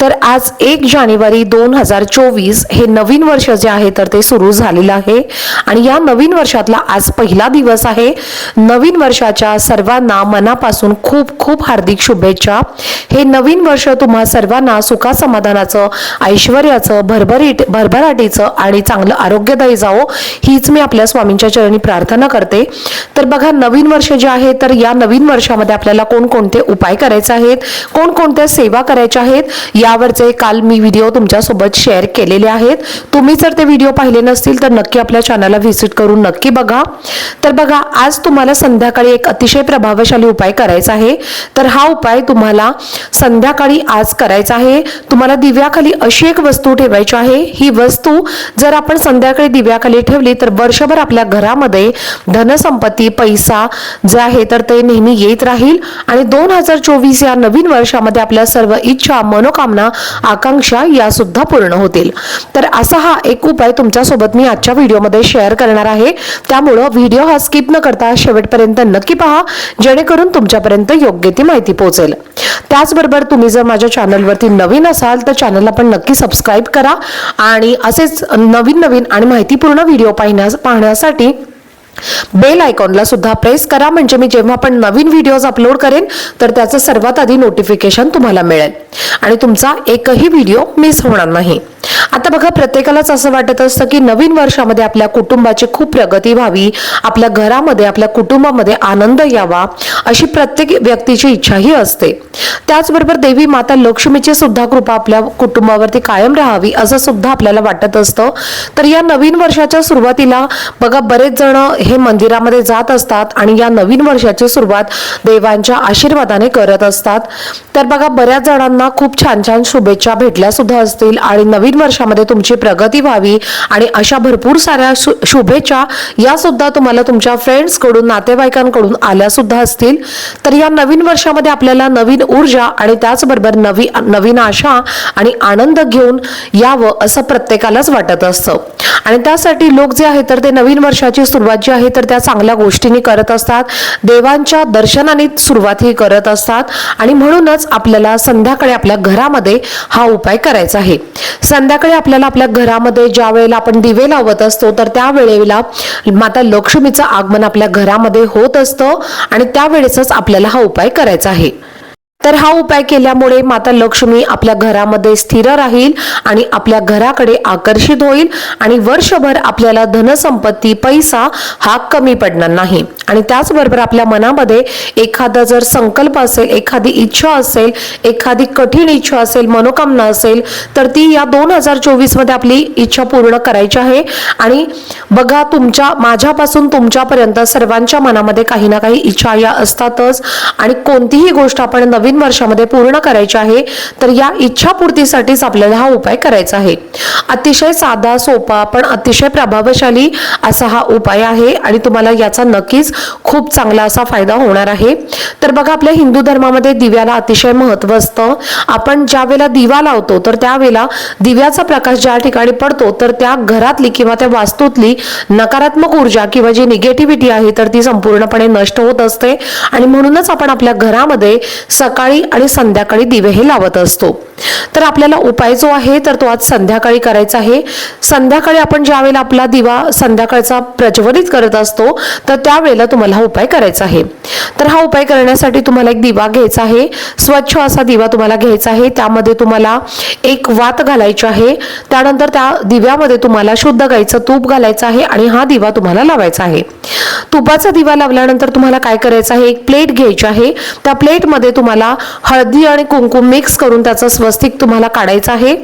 तर आज एक जानेवारी दोन हजार चोवीस हे नवीन वर्ष जे आहे तर ते सुरू झालेलं आहे. आणि या नवीन वर्षातला आज पहिला दिवस आहे. नवीन वर्षाच्या सर्वांना मनापासून खूप खूप हार्दिक शुभेच्छा. हे नवीन वर्ष तुम्हा सर्वांना सुखा समाधानाचं ऐश्वर्याचं भरभरीट भरभराटीचं आणि चांगलं आरोग्यदायी जावो हीच मी आपल्या स्वामींच्या चरणी प्रार्थना करते. तर बघा नवीन वर्ष जे आहे तर या नवीन वर्षामध्ये आपल्याला कोणकोणते उपाय करायचे आहेत? कोणकोणत्या सेवा करायच्या आहेत? यावरचे काल मी व्हिडिओ तुमच्यासोबत शेअर केलेले आहेत. तुम्ही जर ते व्हिडिओ पाहिले नसतील तर नक्की आपल्या चॅनलला व्हिजिट करून नक्की बघा. तर बघा आज तुम्हाला संध्याकाळी एक अतिशय प्रभावशाली उपाय करायचा आहे. तर हा उपाय तुम्हाला संध्याकाळी आज करायचा आहे. तुम्हाला दिव्याखाली अशी एक वस्तू ठेवायची आहे. ही वस्तू जर आपण संध्याकाळी दिव्याखाली ठेवली तर वर्षभर आपल्या घरामध्ये धनसंपत्ती पैसा जे आहे तर ते नेहमी येत राहील. आणि दोन हजार चोवीस या नवीन वर्षामध्ये आपल्या सर्व इच्छा मनोकामना आकांक्षा या सुद्धा पूर्ण होतील. तर असा हा एक उपाय तुमच्यासोबत मी आजच्या व्हिडिओमध्ये शेअर करणार आहे. त्यामुळं व्हिडिओ हा स्किप न करता शेवटपर्यंत नक्की पहा जेणेकरून तुमच्यापर्यंत योग्य ती माहिती पोहोचेल. त्याचबरोबर तुम्ही जर माझ्या चॅनलवरती नवीन असाल तर चॅनलला पण नक्की सबस्क्राईब करा. आणि असेच नवीन नवीन आणि माहितीपूर्ण व्हिडिओ पाहण्यास पाहण्यासाठी बेल आयकॉनला सुद्धा प्रेस करा. म्हणजे मी जेव्हा पण नवीन व्हिडिओज अपलोड करेन तर त्याचं सर्वात आधी नोटिफिकेशन तुम्हाला मिळेल. आणि तुमचा एकही व्हिडिओ मिस होणार नाही. आता बघा प्रत्येकालाच असं वाटत असतं की नवीन वर्षामध्ये आपल्या कुटुंबाची खूप प्रगती व्हावी आपल्या घरामध्ये आपल्या कुटुंबामध्ये आनंद यावा अशी प्रत्येक व्यक्तीची इच्छाही असते. त्याचबरोबर देवी माता लक्ष्मीची सुद्धा कृपा आपल्या कुटुंबावरती कायम राहावी असं सुद्धा आपल्याला वाटत असतं. तर या नवीन वर्षाच्या सुरुवातीला बघा बरेच जण हे मंदिरामध्ये जात असतात आणि या नवीन वर्षाची सुरुवात देवांच्या आशीर्वादाने करत असतात. तर बघा बऱ्याच जणांना खूप छान छान शुभेच्छा भेटल्या सुद्धा असतील आणि नवीन वर्षामध्ये तुमची प्रगती व्हावी आणि अशा भरपूर साऱ्या शु- शुभेच्छा या सुद्धा तुम्हाला तुमच्या फ्रेंड्सकडून नातेवाईकांकडून आल्या सुद्धा असतील. तर या नवीन वर्षामध्ये आपल्याला नवीन ऊर्जा आणि त्याचबरोबर नवी नवीन आशा आणि आनंद घेऊन यावं असं प्रत्येकालाच वाटत असतं. आणि त्यासाठी लोक जे आहे तर ते नवीन वर्षाची सुरुवात जी आहे तर त्या चांगल्या गोष्टींनी करत असतात. देवांच्या दर्शनाने सुरुवात ही करत असतात. आणि म्हणूनच आपल्याला संध्याकाळी आपल्या घरामध्ये हा उपाय करायचा आहे. संध्याकाळी आपल्याला आपल्या घरामध्ये ज्या वेळेला आपण दिवे लावत असतो तर त्या वेळेला माता लक्ष्मीचं आगमन आपल्या घरामध्ये होत असतं आणि त्यावेळेसच आपल्याला हा उपाय करायचा आहे. तर हा उपाय केल्यामुळे माता लक्ष्मी आपल्या घरामध्ये स्थिर राहील आणि आपल्या घराकडे आकर्षित होईल आणि वर्षभर आपल्याला धनसंपत्ती पैसा हा कमी पडणार नाही. आणि त्याचबरोबर आपल्या मनामध्ये एखादा जर संकल्प असेल एखादी इच्छा असेल एखादी कठीण इच्छा असेल मनोकामना असेल तर ती या दोन हजार चोवीसमध्ये आपली इच्छा पूर्ण करायची आहे. आणि बघा तुमच्या माझ्यापासून तुमच्यापर्यंत सर्वांच्या मनामध्ये काही ना काही इच्छा या असतातच. आणि कोणतीही गोष्ट आपण नवीन वर्षामध्ये पूर्ण करायची आहे तर या इच्छापूर्तीसाठीच आपल्याला हा उपाय करायचा आहे. अतिशय साधा सोपा पण अतिशय प्रभावशाली असा हा उपाय आहे आणि तुम्हाला याचा नक्कीच खूप चांगला असा फायदा होणार आहे. तर बघा आपल्या हिंदू धर्मामध्ये दिव्याला अतिशय महत्त्व असतं. आपण ज्या वेळेला दिवा लावतो तर त्यावेळेला दिव्याचा प्रकाश ज्या ठिकाणी पडतो तर त्या घरातली किंवा त्या वास्तूतली नकारात्मक ऊर्जा किंवा जी निगेटिव्हिटी आहे तर ती संपूर्णपणे नष्ट होत असते. आणि म्हणूनच आपण आपल्या घरामध्ये सकाळी आणि संध्याकाळी दिवे हे लावत असतो. तर आपल्याला उपाय जो आहे तर तो आज संध्याकाळी करायचा आहे. संध्याकाळी आपण ज्या वेळेला आपला दिवा संध्याकाळचा प्रज्वलित करत असतो तर त्यावेळेला तुम्हाला हा उपाय करायचा आहे. तर हा उपाय करण्यासाठी तुम्हाला एक दिवा घ्यायचा आहे. स्वच्छ असा दिवा तुम्हाला घ्यायचा आहे. त्यामध्ये तुम्हाला एक वात घालायची आहे. त्यानंतर त्या दिव्यामध्ये तुम्हाला शुद्ध गाईचं तूप घालायचं आहे आणि हा दिवा तुम्हाला लावायचा आहे. तुपाचा दिवा लावल्यानंतर तुम्हाला काय करायचं आहे? एक प्लेट घ्यायची आहे. त्या प्लेटमध्ये तुम्हाला हळदी आणि कुंकू मिक्स करून त्याचं स्वस्तिक तुम्हाला काढायचं आहे.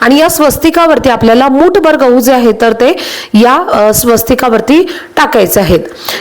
आणि या स्वस्तिकावरती आपल्याला मूठभर गहू जे आहे तर ते या स्वस्तिकावरती टाकायचे आहेत.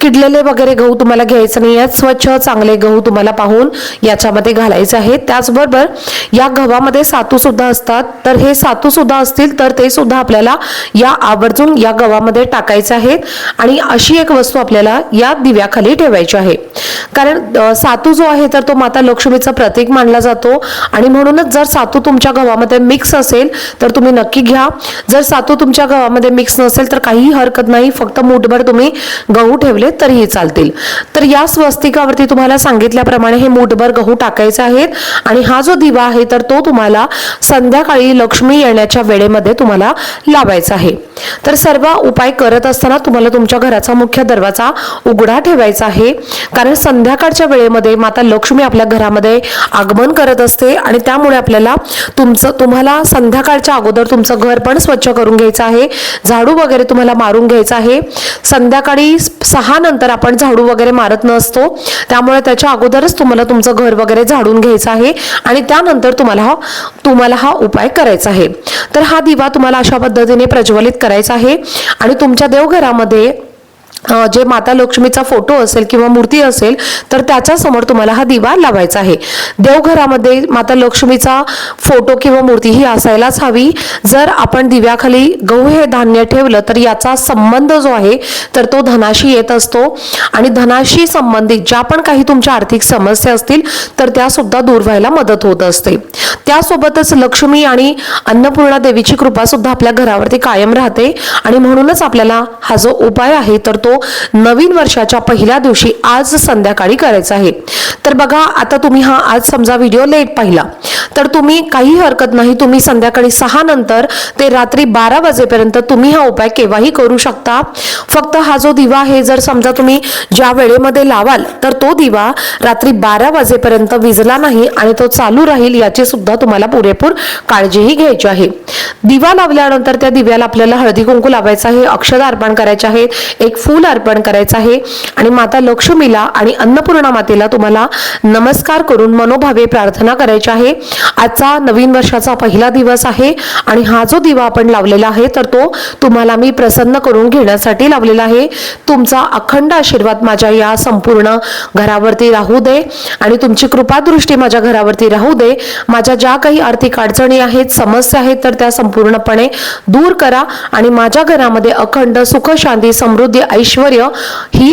किडलेले वगैरे गहू तुम्हाला घ्यायचे नाही आहेत. स्वच्छ चांगले गहू तुम्हाला पाहून याच्यामध्ये घालायचे आहेत. त्याचबरोबर या गव्हामध्ये सातू सुद्धा असतात. तर हे सातू सुद्धा असतील तर ते सुद्धा आपल्याला या आवर्जून या गव्हामध्ये टाकायचे आहेत. आणि अशी एक वस्तू आपल्याला या दिव्याखाली ठेवायची आहे. कारण सातू जो आहे तर तो माता लक्ष्मीचं प्रतीक मानला जातो. आणि म्हणूनच जर सातू तुमच्या गव्हामध्ये मिक्स असेल तर तुम्ही नक्की घ्या. जर सातू तुमच्या गव्हामध्ये मिक्स नसेल तर काहीही हरकत नाही. फक्त मूठभर तुम्ही गहू ठेवले तरीही चालतील. तर या स्वस्तिकावरती तुम्हाला सांगितल्याप्रमाणे हे मूठभर गहू टाकायचे आहेत. आणि हा जो दिवा आहे तर तो तुम्हाला संध्याकाळी लक्ष्मी येण्याच्या वेळेमध्ये तुम्हाला लावायचा आहे. तर सर्व उपाय करत असताना तुम्हाला तुमच्या घराचा मुख्य दरवाजा उघडा ठेवायचा आहे. कारण संध्याकाळच्या वेळेमध्ये माता लक्ष्मी आपल्या घरामध्ये आगमन करत असते आणि त्यामुळे आपल्याला तुमचं तुम्हाला संध्याकाळच्या अगोदर तुमचं घर पण स्वच्छ करून घ्यायचं आहे. झाडू वगैरे तुम्हाला मारून घ्यायचं आहे. संध्याकाळी सहा नंतर आपण झाडू वगैरे मारत नसतो. त्यामुळे त्याच्या अगोदरच तुम्हाला तुमचं घर वगैरे झाडून घ्यायचं आहे आणि त्यानंतर तुम्हाला हा तुम्हाला हा उपाय करायचा आहे. तर हा दिवा तुम्हाला अशा पद्धतीने प्रज्वलित करायचा आहे. आणि तुमच्या देवघरामध्ये जे माता लक्ष्मीचा फोटो असेल किंवा मूर्ती असेल तर त्याच्यासमोर तुम्हाला हा दिवा लावायचा आहे. देवघरामध्ये माता लक्ष्मीचा फोटो किंवा मूर्ती ही असायलाच हवी. जर आपण दिव्याखाली गहू हे धान्य ठेवलं तर याचा संबंध जो आहे तर तो धनाशी येत असतो. आणि धनाशी संबंधित ज्या पण काही तुमच्या आर्थिक समस्या असतील तर त्या सुद्धा दूर व्हायला मदत होत असते. त्यासोबतच लक्ष्मी आणि अन्नपूर्णा देवीची कृपा सुद्धा आपल्या घरावरती कायम राहते. आणि म्हणूनच आपल्याला हा जो उपाय आहे तर तो नवीन वर्षाच्या पहिल्या दिवशी आज संध्याकाळी करायचा आहे. तर बघा आता तुम्ही हा आज समजा व्हिडिओ लेट पाहिला तर तुम्ही काही हरकत नाही तुम्ही संध्याकाळी सहा नंतर ते रात्री बारा वाजेपर्यंत तुम्ही हा उपाय केव्हाही करू शकता. फक्त हा जो दिवा आहे जर समजा तुम्ही ज्या वेळेमध्ये लावाल तर तो दिवा रात्री बारा वाजेपर्यंत विजला नाही आणि तो चालू राहील याची सुद्धा तुम्हाला पुरेपूर काळजीही घ्यायची आहे. दिवा लावल्यानंतर त्या दिव्याला आपल्याला हळदी कुंकू लावायचं आहे अक्षदा अर्पण करायचे आहेत एक फूल अर्पण करायचं आहे. आणि माता लक्ष्मीला आणि अन्नपूर्णा मातेला तुम्हाला नमस्कार करून मनोभावे प्रार्थना करायची आहे. आजचा नवीन वर्षाचा पहिला दिवस आहे आणि हा जो दिवा आपण लावलेला आहे तर तो तुम्हाला मी प्रसन्न करून घेण्यासाठी लावलेला आहे. तुमचा अखंड आशीर्वाद माझ्या या संपूर्ण घरावरती राहू दे आणि तुमची कृपादृष्टी माझ्या घरावरती राहू दे. माझ्या ज्या काही आर्थिक अडचणी आहेत समस्या आहेत तर त्या संपूर्णपणे दूर करा आणि माझ्या घरामध्ये अखंड सुख शांती समृद्धी ऐश्वर ही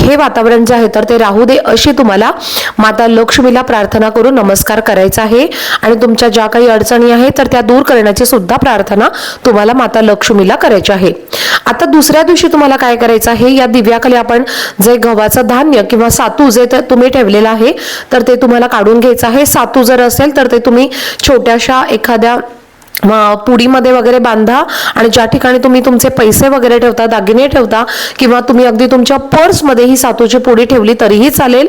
हे वातावरण जे आहे तर ते राहू दे अशी तुम्हाला माता लक्ष्मीला प्रार्थना करून नमस्कार करायचा आहे. आणि तुमच्या ज्या काही अडचणी आहेत तर त्या दूर करण्याची सुद्धा प्रार्थना तुम्हाला माता लक्ष्मीला करायची आहे. आता दुसऱ्या दिवशी तुम्हाला काय करायचं आहे या दिव्याखाली आपण जे गव्हाचं धान्य किंवा सातू जे तुम्ही ठेवलेलं आहे तर ते तुम्हाला काढून घ्यायचं आहे. सातू जर असेल तर ते तुम्ही छोट्याशा एखाद्या पुडीमध्ये वगैरे बांधा आणि ज्या ठिकाणी तुम्ही तुमचे पैसे वगैरे ठेवता दागिने ठेवता किंवा तुम्ही अगदी तुमच्या पर्समध्ये ही सातूची पुडी ठेवली तरीही चालेल.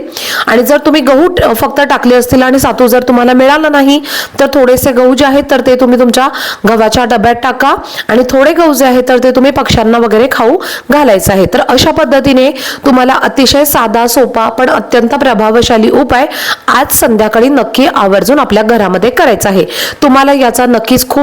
आणि जर तुम्ही गहू फक्त टाकले असतील आणि सातू जर तुम्हाला मिळालं नाही तर थोडेसे गहू जे आहेत तर ते तुम्ही तुमच्या गव्हाच्या डब्यात टाका आणि थोडे गहू जे आहेत तर ते तुम्ही पक्ष्यांना वगैरे खाऊ घालायचं आहे तर अशा पद्धतीने तुम्हाला अतिशय साधा सोपा पण अत्यंत प्रभावशाली उपाय आज संध्याकाळी नक्की आवर्जून आपल्या घरामध्ये करायचा आहे. तुम्हाला याचा नक्कीच खूप